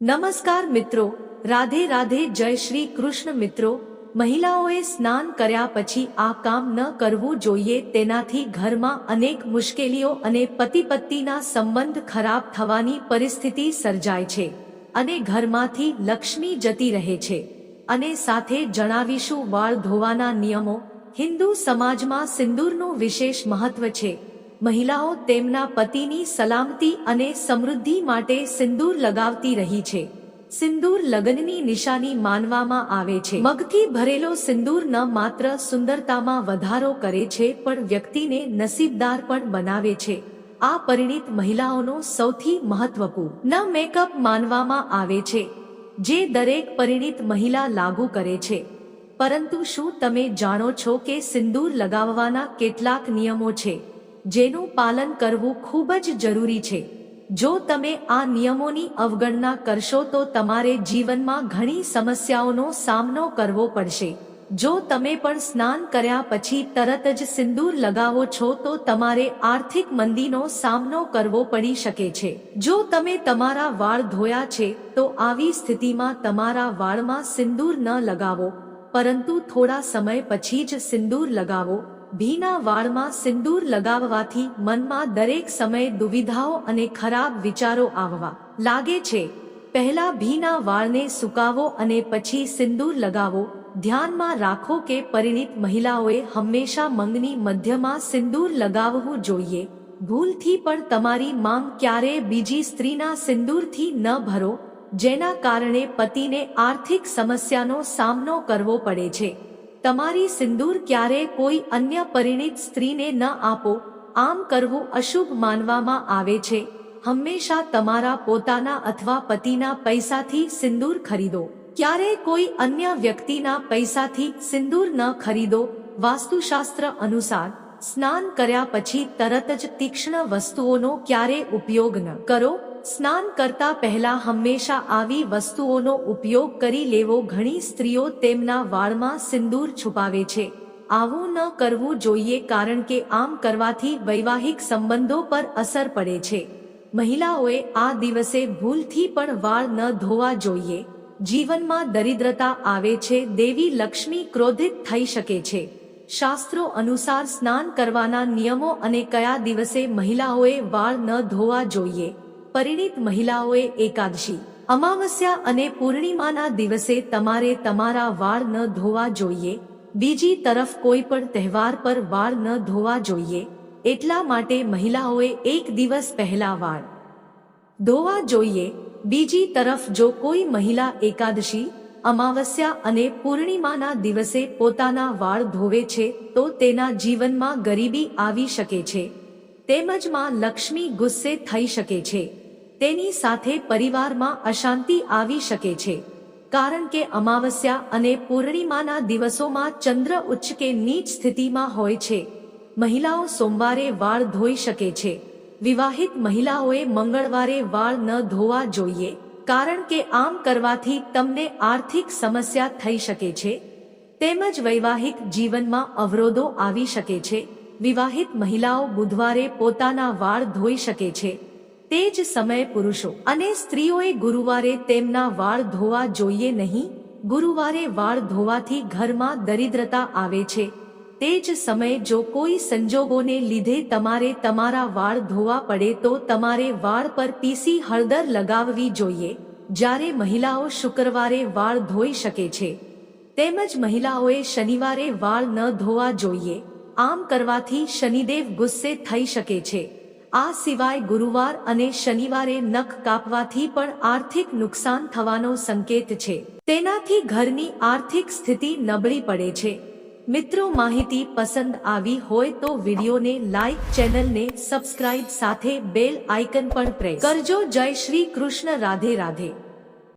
નમસ્કાર મિત્રો, રાધે રાધે જય શ્રી કૃષ્ણ મિત્રો. મહિલાઓએ સ્નાન કર્યા પછી આ કામ ન કરવું જોઈએ તેનાથી ઘરમાં અનેક મુશ્કેલીઓ અને પતિ પત્નીના સંબંધ ખરાબ થવાની પરિસ્થિતિ સર્જાય છે અને ઘરમાંથી લક્ષ્મી જતી રહે છે. અને સાથે જણાવીશું વાળ ધોવાના નિયમો. હિન્દુ સમાજમાં સિંદૂરનું વિશેષ મહત્વ છે. મહિલાઓ તેમના પતિની સલામતી અને સમૃદ્ધિ માટે સિંદૂર લગાવતી રહી છે. સિંદૂર લગ્નની નિશાની માનવામાં આવે છે. મગથી ભરેલો સિંદૂર ન માત્ર સુંદરતામાં વધારો કરે છે, પણ વ્યક્તિને નસીબદાર પણ બનાવે છે. આ પરિણિત મહિલાઓનો સૌથી મહત્વપૂર્ણ મેકઅપ માનવામાં આવે છે, જે દરેક પરિણિત મહિલા લાગુ કરે છે. પરંતુ શું તમે જાણો છો કે સિંદૂર લગાવવાના કેટલાક નિયમો છે? જેનું પાલન કરવું ખૂબ જ જરૂરી છે. જો તમે આ નિયમોની અવગણના કરશો તો તમારે જીવનમાં ઘણી સમસ્યાઓનો સામનો કરવો પડશે. જો તમે પણ સ્નાન કર્યા પછી તરત જ સિંદૂર લગાવો છો તો તમારે આર્થિક મંદીનો સામનો કરવો પડી શકે છે. જો તમે તમારા વાળ ધોયા છે, તો આવી સ્થિતિમાં તમારા વાળમાં સિંદૂર ન લગાવો, પરંતુ થોડા સમય પછી જ સિંદૂર લગાવો. ભીના વાળમાં સિંદૂર લગાવવાથી મનમાં દરેક સમયે દુવિધાઓ અને ખરાબ વિચારો આવવા લાગે છે. પહેલા ભીના વાળને સુકાવો અને પછી સિંદૂર લગાવો. ધ્યાનમાં રાખો કે પરિણીત મહિલાઓએ હંમેશા મંગની મધ્યમાં સિંદૂર લગાવવું જોઈએ. ભૂલથી પણ તમારી માંગ ક્યારેય બીજી સ્ત્રીના સિંદૂરથી ન ભરો, જેના કારણે પતિને આર્થિક સમસ્યાનો સામનો કરવો પડે છે. તમારી સિંદૂર ક્યારેય કોઈ અન્ય પરિણીત સ્ત્રીને ન આપો, આમ કરવું અશુભ માનવામાં આવે છે. હંમેશા તમારા પોતાના અથવા પતિના પૈસાથી સિંદૂર ખરીદો. ક્યારેય કોઈ અન્ય વ્યક્તિના પૈસાથી સિંદૂર ન ખરીદો, વાસ્તુશાસ્ત્ર અનુસાર, સ્નાન કર્યા પછી તરત જ તીક્ષ્ણ વસ્તુઓનો ક્યારે ઉપયોગ ન કરો. સ્નાન કરતા પહેલા હંમેશા આવી વસ્તુઓનો ઉપયોગ કરી લેવો ઘણી સ્ત્રીઓ તેમના વાળમાં સિંદૂર છુપાવે છે. આવું ન કરવું જોઈએ કારણ કે આમ કરવાથી વૈવાહિક સંબંધો પર અસર પડે છે. મહિલાઓએ આ દિવસે ભૂલથી પણ વાળ ન ધોવા જોઈએ. જીવનમાં દરિદ્રતા આવે છે, દેવી લક્ષ્મી ક્રોધિત થઈ શકે છે. શાસ્ત્રો અનુસાર સ્નાન કરવાના નિયમો અને કયા દિવસે મહિલાઓએ વાળ ન ધોવા જોઈએ? પરિણીત મહિલાઓએ એકાદશી, અમાવસ્યા અને પૂર્ણિમાના દિવસે તમારે તમારા વાળ ન ધોવા જોઈએ, બીજી તરફ કોઈ પણ તહેવાર પર વાળ ન ધોવા જોઈએ, એટલા માટે મહિલાઓએ એક દિવસ પહેલા વાળ ધોવા જોઈએ, બીજી તરફ જો કોઈ મહિલા એકાદશી, અમાવસ્યા અને પૂર્ણિમાના દિવસે પોતાના વાળ ધોવે છે, તો તેના જીવનમાં ગરીબી આવી શકે છે, તેમજમાં લક્ષ્મી ગુસ્સે થઈ શકે છે. તેની સાથે પરિવારમાં અશાંતિ આવી શકે છે. કારણ કે અમાવસ્યા અને પૂર્ણિમાના દિવસોમાં ચંદ્ર ઉચ્ચ કે નીચ સ્થિતિમાં હોય છે. મહિલાઓ સોમવારે વાળ ધોઈ શકે છે. વિવાહિત મહિલાઓએ મંગળવારે વાળ ન ધોવા જોઈએ, કારણ કે આમ કરવાથી તમને આર્થિક સમસ્યા થઈ શકે છે. તેમજ વૈવાહિક જીવનમાં અવરોધો આવી શકે છે. વિવાહિત મહિલાઓ બુધવારે પોતાના વાળ ધોઈ શકે છે. તે જ સમયે પુરુષો અને સ્ત્રીઓએ ગુરુવારે તેમના વાળ ધોવા જોઈએ નહીં. ગુરુવારે વાળ ધોવાથી ઘરમાં દરિદ્રતા આવે છે. તે જ સમયે જો કોઈ સંજોગોને લીધે તમારે તમારા વાળ ધોવા પડે તો તમારે વાળ પર પીસી હળદર લગાવવી જોઈએ. જ્યારે મહિલાઓ શુક્રવારે વાળ ધોઈ શકે છે. તેમજ મહિલાઓએ શનિવારે વાળ ન ધોવા જોઈએ. આમ કરવાથી શનિદેવ ગુસ્સે થઈ શકે છે. આ સિવાય ગુરુવાર અને શનિવારે નખ કાપવાથી પણ આર્થિક નુકસાન થવાનો સંકેત છે. તેનાથી ઘરની આર્થિક સ્થિતિ નબળી પડે છે. મિત્રો, માહિતી પસંદ આવી હોય તો વિડીયોને લાઈક, ચેનલને સબસ્ક્રાઇબ સાથે બેલ આઇકન પણ પ્રેસ કરજો. જય શ્રી કૃષ્ણ. રાધે રાધે.